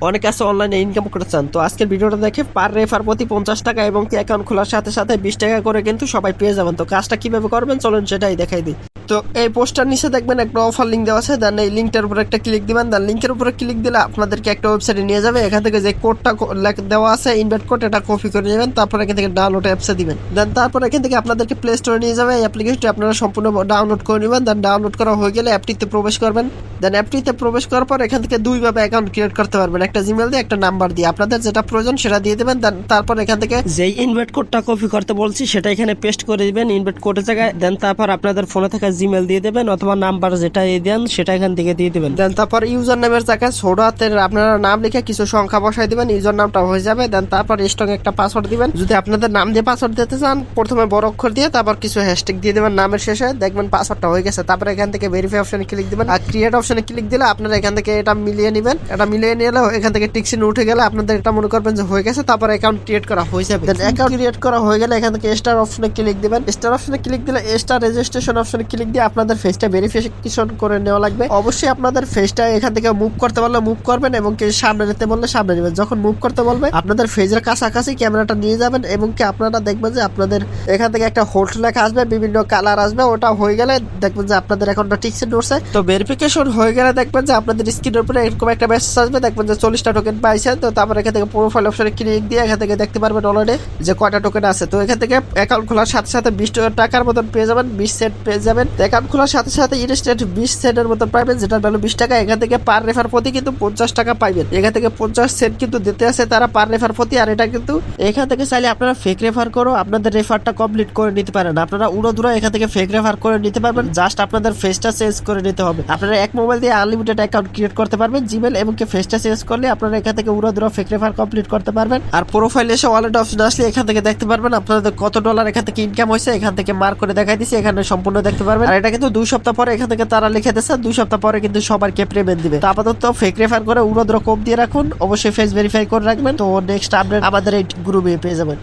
অনেক আছে অনলাইনে ইনকাম করতে চান তো আজকের ভিডিওটা দেখে পার রেফার প্রতি পঞ্চাশ টাকা এবং কি অ্যাকাউন্ট খোলার সাথে সাথে বিশ টাকা করে কিন্তু সবাই পেয়ে যাবেন। তো কাজটা কীভাবে করবেন? চলুন সেটাই দেখাই দিই। তো এই পোস্টার নিচে দেখবেন একটা অফার লিঙ্ক দেওয়া আছে দেন এই লিঙ্কটার উপর একটা ক্লিক দিবেন দেন লিঙ্কের উপরে ক্লিক দিলে আপনাদেরকে একটা ওয়েবসাইটে নিয়ে যাবে, এখান থেকে যে কোডটা দেওয়া আছে ইনভাইট কোড এটা কপি করে নেবেন, তারপর এখান থেকে ডাউনলোড অ্যাপসে দিবেন। দেন তারপর এখান থেকে আপনাদেরকে প্লে স্টোরে নিয়ে যাবে, এই অ্যাপ্লিকেশনটি আপনারা সম্পূর্ণ ডাউনলোড করে নেবেন দেন ডাউনলোড করা হয়ে গেলে অ্যাপটিতে প্রবেশ করবেন। দেন অ্যাপটিতে প্রবেশ করার পর এখান থেকে দুইভাবে অ্যাকাউন্ট ক্রিয়েট করতে পারবেন, একটা জিমেল দিয়ে, একটা নাম্বার দিয়ে। আপনাদের যেটা প্রয়োজন সেটা দিয়ে দেবেন দেন তারপর এখান থেকে যেই ইনভাইট কোডটা কপি করতে বলছি, সেটা এখানে পেস্ট করে দিবেন ইনভাইট কোডের জায়গায় দেন তারপর আপনাদের ফোনে থাকা জিমেল দিয়ে দেবেন অথবা নাম্বার যেটা এই দেন, সেটা এখান থেকে দিয়ে দেবেন। দেন তারপর ইউজার নামের জায়গায় ছোট হাতের আপনারা নাম লিখে কিছু সংখ্যা বসাই দিবেন ইউজার নামটা হয়ে যাবে। দেন তারপর স্ট্রং একটা পাসওয়ার্ড দিবেন। যদি আপনাদের নাম দিয়ে পাসওয়ার্ড দিতে চান, প্রথমে বড় অক্ষর দিয়ে তারপর কিছু হ্যাশট্যাগ দিয়ে দেবেন নামের শেষে। দেখবেন পাসওয়ার্ডটা হয়ে গেছে। তারপর এখান থেকে ভেরিফাই অপশনে ক্লিক দিবেন। আর ক্রিয়েট অপশনে ক্লিক দিলে আপনারা এখান থেকে এটা মিলিয়ে নেবেন। এটা মিলিয়ে নিলে এখান থেকে টিকসিন উঠে গেলে আপনাদের এটা মনে করবেন যে হয়ে গেছে। তারপর অ্যাকাউন্ট ক্রিয়েট করা হয়ে যাবে। দেন অ্যাকাউন্ট ক্রিয়েট করা হয়ে গেলে এখান থেকে স্টার অপশনে ক্লিক দিবেন। স্টার অপশনে ক্লিক দিলে স্টার রেজিস্ট্রেশন অপশনে ক্লিক দিয়ে আপনাদের ফেসটা ভেরিফিকেশন করে নেওয়া লাগবে। অবশ্যই আপনাদের ফেসটা এখান থেকে মুভ করতে পারলে মুভ করবেন এবং কি সামনে নিতে বললে সামনে নেবেন। যখন মুভ করতে বলবে, আপনাদের ফেজের কাছাকাছি ক্যামেরাটা নিয়ে যাবেন এবং কি আপনারা দেখবেন যে আপনাদের এখান থেকে একটা হোল্ড লেখা আসবে, বিভিন্ন কালার আসবে, ওটা হয়ে গেলে দেখবেন যে আপনাদের অ্যাকাউন্টটা টিকসিন উঠছে তো ভেরিফিকেশন হয়ে গেলে দেখবেন যে আপনাদের স্ক্রিনের উপরে এরকম একটা মেসেজ আসবে, দেখবেন যে চল্লিশটা টোকেন পাইছেন তো তারপর এখান থেকে প্রোফাইল অপশনে ক্লিক দিয়ে এখান থেকে দেখতে পারবেন অলরেডি যে কয়টা টোকেন আছে। তো এখান থেকে অ্যাকাউন্ট খোলার সাথে সাথে বিশ টাকার মতন পেয়ে যাবেন, বিশ সেট পেয়ে যাবেন। অ্যাকাউন্ট খোলার সাথে সাথে ইনস্ট্যান্ট বিশ সেন্টের মতো পাবেন যেটা ভ্যালু বিশ টাকা। এখান থেকে পার রেফার প্রতি কিন্তু পঞ্চাশ টাকা পাইবেন। এখান থেকে পঞ্চাশ সেন্ট কিন্তু দিতে আছে তারা পার রেফার প্রতি, আর এটা কিন্তু এখান থেকে চাইলে আপনারা ফেক রেফার করো আপনাদের রেফারটা কমপ্লিট করে নিতে পারেন। আপনারা উড়ো দূরা এখান থেকে ফেক রেফার করে নিতে পারবেন জাস্ট আপনাদের ফেসটা চেঞ্জ করে নিতে হবে। আপনারা এক মোবাইল দিয়ে আনলিমিটেড অ্যাকাউন্ট ক্রিয়েট করতে পারবেন জিমেল এবং ফেসটা চেঞ্জ করলে আপনারা এখান থেকে উড়ো দূরা ফেক রেফার কমপ্লিট করতে পারবেন। আর প্রোফাইল এসে ওয়ালেট অপশন আসলে এখান থেকে দেখতে পারবেন, আপনাদের কত ডলার এখান থেকে ইনকাম হয়েছে, এখান থেকে মার্ক করে দেখাই দিচ্ছে এখানে সম্পূর্ণ দেখতে পারবেন। আর এটা কিন্তু দুই সপ্তাহ পরে এখান থেকে তারা লিখে দিচ্ছে দুই সপ্তাহ পরে কিন্তু সবারকে পেমেন্ট দিবে। তো আপাতত ফেক রেফার করে উড়ো কোপ দিয়ে রাখুন, অবশ্যই ফেস ভেরিফাই করে রাখবেন। তো নেক্সট আপডেট আমাদের এই গ্রুপে পেয়ে যাবেন।